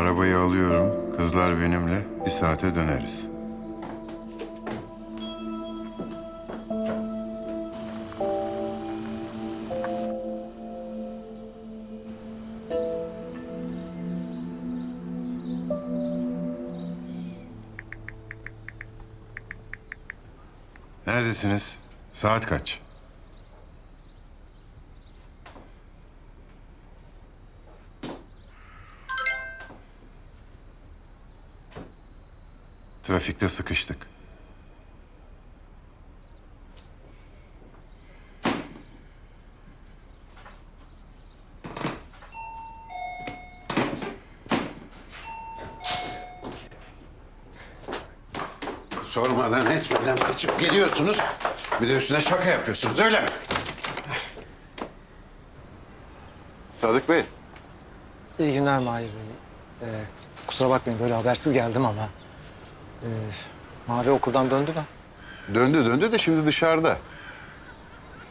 Arabayı alıyorum. Kızlar benimle. Bir saate döneriz. Neredesiniz? Saat kaç? Trafikte sıkıştık. Sormadan etmeden kaçıp geliyorsunuz. Bir de üstüne şaka yapıyorsunuz öyle mi? Sadık Bey. İyi günler Mahir Bey. Ee, kusura bakmayın böyle habersiz geldim ama... ee, Mavi okuldan döndü mü? Döndü döndü de şimdi dışarıda.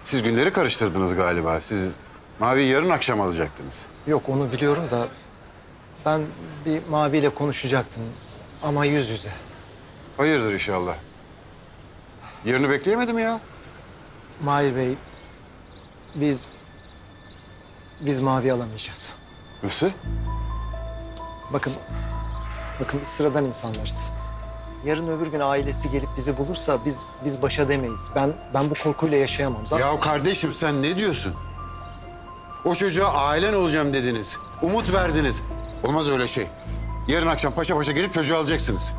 Siz günleri karıştırdınız galiba. Siz Mavi'yi yarın akşam alacaktınız. Yok onu biliyorum da... Ben bir Mavi ile konuşacaktım ama yüz yüze. Hayırdır inşallah. Yarını bekleyemedim ya. Mahir Bey, biz... Biz Mavi alamayacağız. Nasıl? Bakın, bakın sıradan insanlarız. Yarın öbür gün ailesi gelip bizi bulursa biz biz başa demeyiz. Ben ben bu korkuyla yaşayamam. Zaten Ya kardeşim sen ne diyorsun? O çocuğa ailen olacağım dediniz. Umut verdiniz. Olmaz öyle şey. Yarın akşam paşa paşa gelip çocuğu alacaksınız.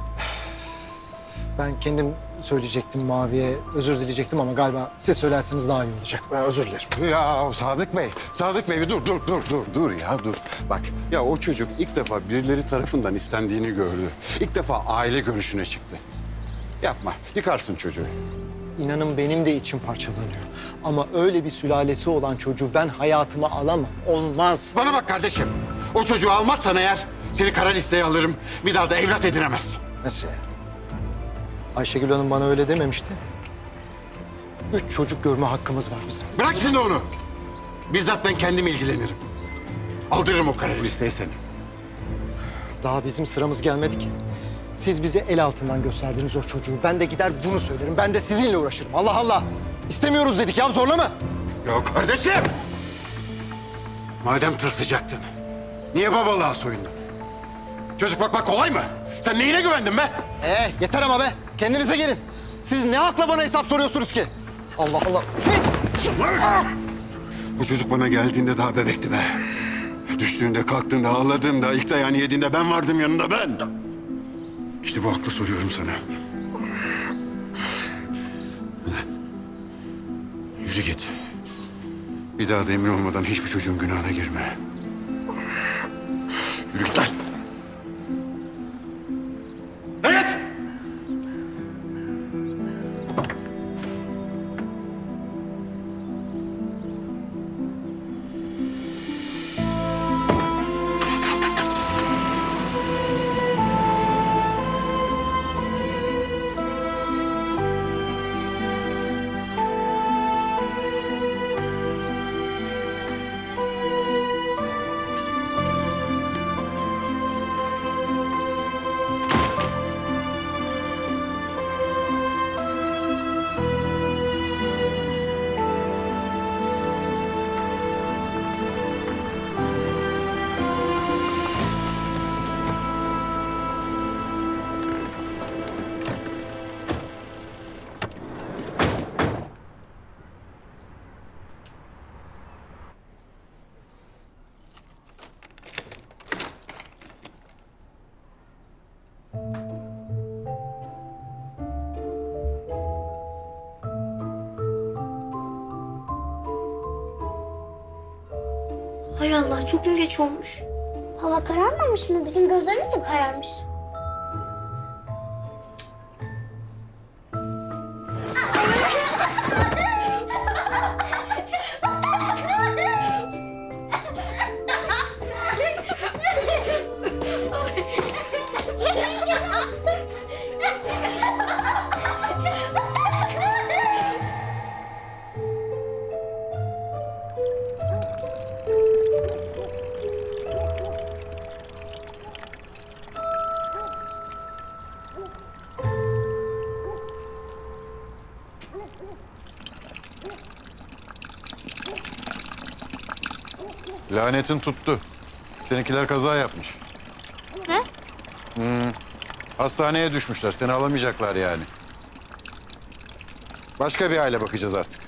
ben kendim söyleyecektim Mavi'ye, özür dileyecektim ama galiba siz söylerseniz daha iyi olacak. Ben özür dilerim. Ya Sadık Bey, Sadık Bey bir dur, dur, dur, dur, dur ya dur. Bak ya o çocuk ilk defa birileri tarafından istendiğini gördü. İlk defa aile görüşüne çıktı. Yapma, yıkarsın çocuğu. İnanın benim de içim parçalanıyor. Ama öyle bir sülalesi olan çocuğu ben hayatıma alamam. Olmaz. Bana bak kardeşim, o çocuğu almazsan eğer seni kara listeye alırım. Bir daha da evlat edinemezsin. Nasıl ya? Ayşegül Hanım bana öyle dememişti. Üç çocuk görme hakkımız var bizim. Bırak şimdi onu. Bizzat ben kendim ilgilenirim. Aldırırım o kara listeye seni. Daha bizim sıramız gelmedi ki. Siz bize el altından gösterdiniz o çocuğu. Ben de gider bunu söylerim. Ben de sizinle uğraşırım. Allah Allah. İstemiyoruz dedik ya zorla mı? Ya kardeşim! Madem tırsıcaktın, niye babalığa soyundun? Çocuk bakmak kolay mı? Sen neyine güvendin be? Ee, yeter ama be. Kendinize gelin. Siz ne hakla bana hesap soruyorsunuz ki? Allah Allah. Bu çocuk bana geldiğinde daha bebekti be. Düştüğünde, kalktığında, ağladığında, ilk dayağını yediğinde ben vardım yanında ben. İşte bu aklı soruyorum sana. Yürü git. Bir daha da emin olmadan hiçbir çocuğun günahına girme. Yürü git lan. Hay Allah çok mu geç olmuş? Hava kararmamış mı? Bizim gözlerimiz mi kararmış? Lanetin tuttu. Seninkiler kaza yapmış. Ne? Hmm. Hastaneye düşmüşler. Seni alamayacaklar yani. Başka bir aile bakacağız artık.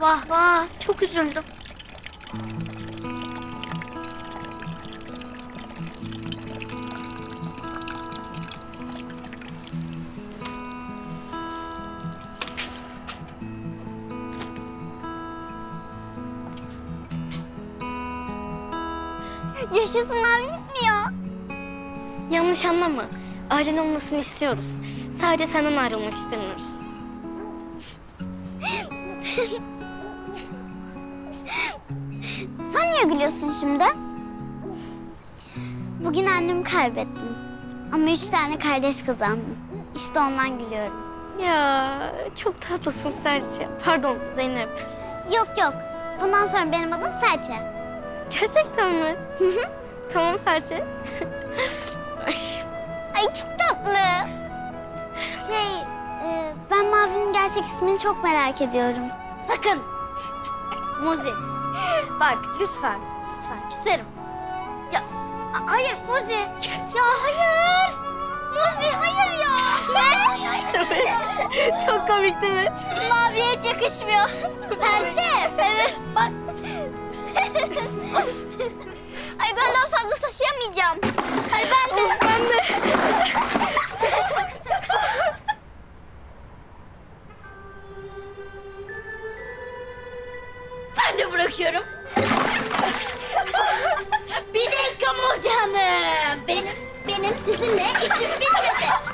Vah vah çok üzüldüm. Yaşasın abi gitmiyor. Yanlış anlama. Ailen olmasını istiyoruz. Sadece senden ayrılmak istemiyoruz. Sen niye gülüyorsun şimdi? Bugün annemi kaybettim. Ama üç tane kardeş kazandım. İşte ondan gülüyorum. Ya çok tatlısın Serçe. Pardon Zeynep. Yok yok. Bundan sonra benim adım Serçe. Gerçekten mi? Hı hı. Tamam Serçe. Ay, Ay çok tatlı. Şey, e, ben Mavi'nin gerçek ismini çok merak ediyorum. Sakın. Muzi. Bak lütfen. Lütfen küserim. Ya a- hayır Muzi. Ya hayır. Muzi hayır ya. Ne? Çok komik değil mi? Mavi'ye hiç yakışmıyor. Serçe. Evet. Bak. Ay ben daha fazla taşıyamayacağım. Ay ben de. Ben de. Ben de bırakıyorum. Bir dakika Muzi Hanım. Benim, benim sizinle işim bitmedi.